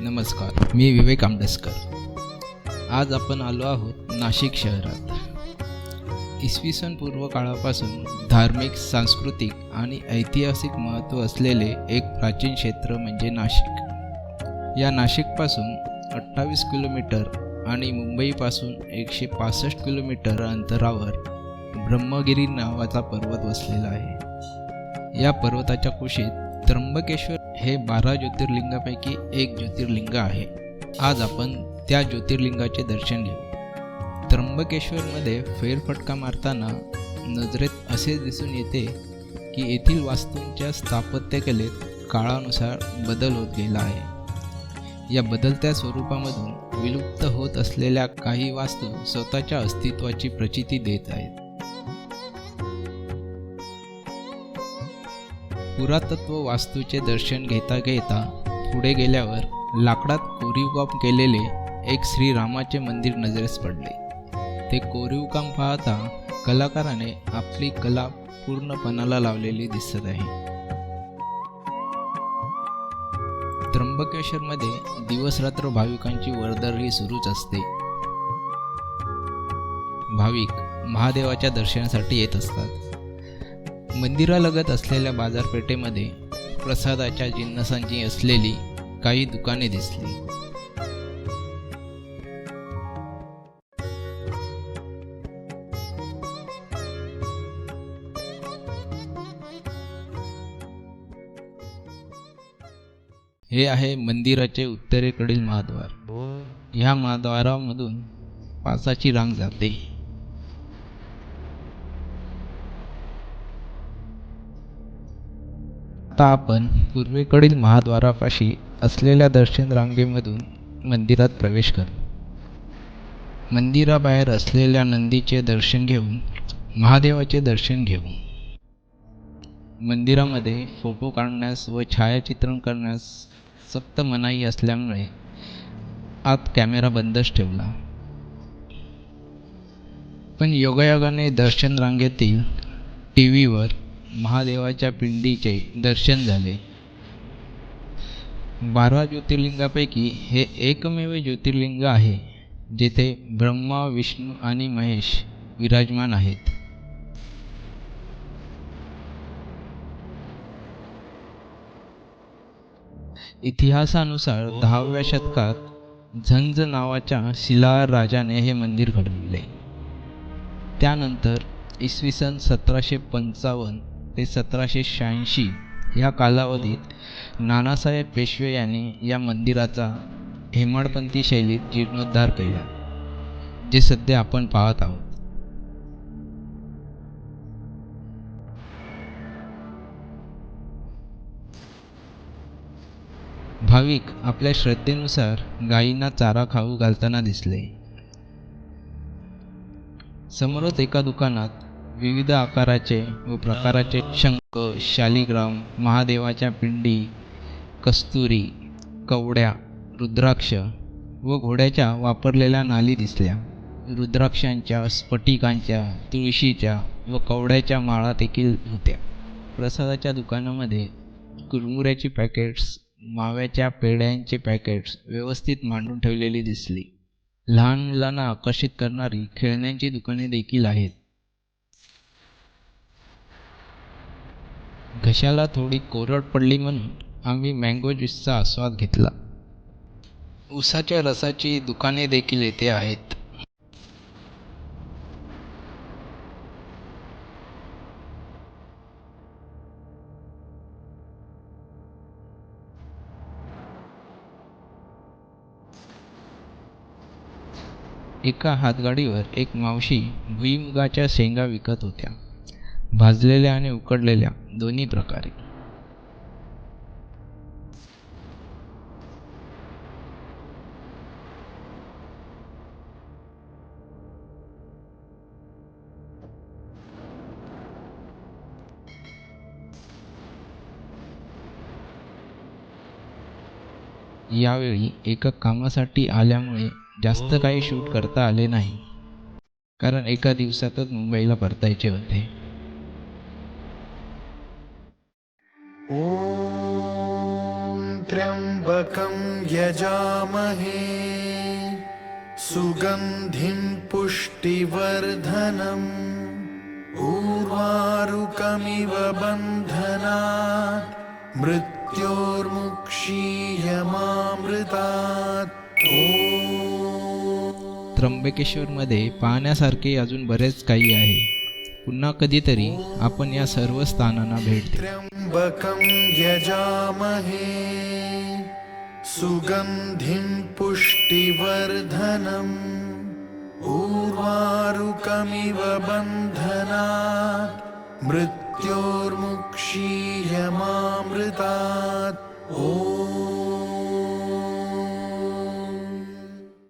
नमस्कार मी विवेक आंबेडकर आज आपण आलो आहोत नाशिक शहरात. इसवी सन पूर्व काळापासून धार्मिक सांस्कृतिक आणि ऐतिहासिक महत्त्व असलेले एक प्राचीन क्षेत्र म्हणजे नाशिक. या नाशिकपासून अठ्ठावीस किलोमीटर आणि मुंबईपासून एकशे पासष्ट किलोमीटर अंतरावर ब्रह्मगिरी नावाचा पर्वत वसलेला आहे. या पर्वताच्या कुशीत त्र्यंबकेश्वर हे बारा ज्योतिर्लिंगापैकी एक ज्योतिर्लिंग आहे. आज आपण त्या ज्योतिर्लिंगाचे दर्शन घेऊ. त्र्यंबकेश्वरमध्ये फेरफटका मारताना नजरेत असे दिसून येते की येथील वास्तूंच्या स्थापत्यकलेत काळानुसार बदल होत गेला आहे. या बदलत्या स्वरूपामधून विलुप्त होत असलेल्या काही वास्तू स्वतःच्या अस्तित्वाची प्रचिती देत आहेत. पुरातत्व वास्तूचे दर्शन घेता घेता पुढे गेल्यावर लाकडात कोरीवकाम केलेले एक श्रीरामाचे मंदिर नजरेस पडले. ते कोरीवकाम पाहता कलाकाराने आपली कला पूर्णपणाला लावलेली दिसत आहे. त्र्यंबकेश्वरमध्ये दिवसरात्र भाविकांची वर्दळ ही सुरूच असते. भाविक महादेवाच्या दर्शनासाठी येत असतात. मंदिरालगत असलेल्या बाजारपेठेमध्ये प्रसादाच्या जिन्नसांची असलेली काही दुकाने दिसली. हे आहे मंदिराचे उत्तरेकडील महाद्वार. ह्या महाद्वारामधून पासाची रांग जाते. आता आपण पूर्वेकडील महाद्वारापाशी असलेल्या दर्शन रांगेमधून मंदिरात प्रवेश करू. मंदिराबाहेर असलेल्या नंदीचे दर्शन घेऊन महादेवाचे दर्शन घेऊ. मंदिरामध्ये फोटो काढण्यास व छायाचित्रण करण्यास सक्त मनाई असल्यामुळे आत कॅमेरा बंदच ठेवला. पण योगायोगाने दर्शन रांगेतील टी व्हीवर महादेवाच्या पिंडीचे दर्शन झाले. बारा ज्योतिर्लिंगापैकी हे एकमेव ज्योतिर्लिंग आहे जेथे ब्रह्मा विष्णू आणि महेश विराजमान आहेत. इतिहासानुसार दहाव्या शतकात झंज नावाच्या शिला राजाने हे मंदिर घडविले. त्यानंतर इसवी सन सतराशे पंचावन्न ते सतराशे शहाऐंशी या कालावधीत नानासाहेब पेशवे यांनी या मंदिराचा हेमाडपंथी शैलीत जीर्णोद्धार केला जे सध्या आपण पाहत आहोत. भाविक आपल्या श्रद्धेनुसार गायींना चारा खाऊ घालताना दिसले. समोरच एका दुकानात विविध आकाराचे व प्रकाराचे शंख शालिग्राम महादेवाच्या पिंडी कस्तुरी कवड्या रुद्राक्ष व घोड्याच्या वापरलेल्या नाली दिसल्या. रुद्राक्षांच्या स्फटिकांच्या तुळशीच्या व कवड्याच्या माळा देखील होत्या. प्रसादाच्या दुकानामध्ये कुरमुऱ्याची पॅकेट्स माव्याच्या पेढ्यांचे पॅकेट्स व्यवस्थित मांडून ठेवलेली दिसली. लहान मुलांना आकर्षित करणारी खेळण्यांची दुकाने देखील आहेत. घशाला थोडी कोरड पडली म्हणून आम्ही मँगो ज्यूसचा आस्वाद घेतला. उसाच्या रसाची दुकाने देखील येथे आहेत. एका हातगाडीवर एक मावशी भुईमुगाच्या शेंगा विकत होत्या. भाजलेल्या आणि उकडलेल्या. दोन्ही प्रकारे. यावेळी एका कामासाठी आल्यामुळे जास्त काही शूट करता आले नाही. कारण एका दिवसातच मुंबईला परतायचे होते. ॐ त्र्यम्बकं यजामहे सुगन्धिं पुष्टिवर्धनम् उर्वारुकमिव बन्धनात् मृत्योर्मुक्षीयमामृतात्। ॐ त्र्यंबकेश्वरमध्ये पाहण्यासारखे अजून बरेच काही आहे पुन्हा कधीतरी आपण या सर्व स्थानांना भेट देऊ. यजामहे पुष्टिवर्धनम् उर्वारुकमिव बन्धनात् मृत्योर्मुक्षीयमामृतात्।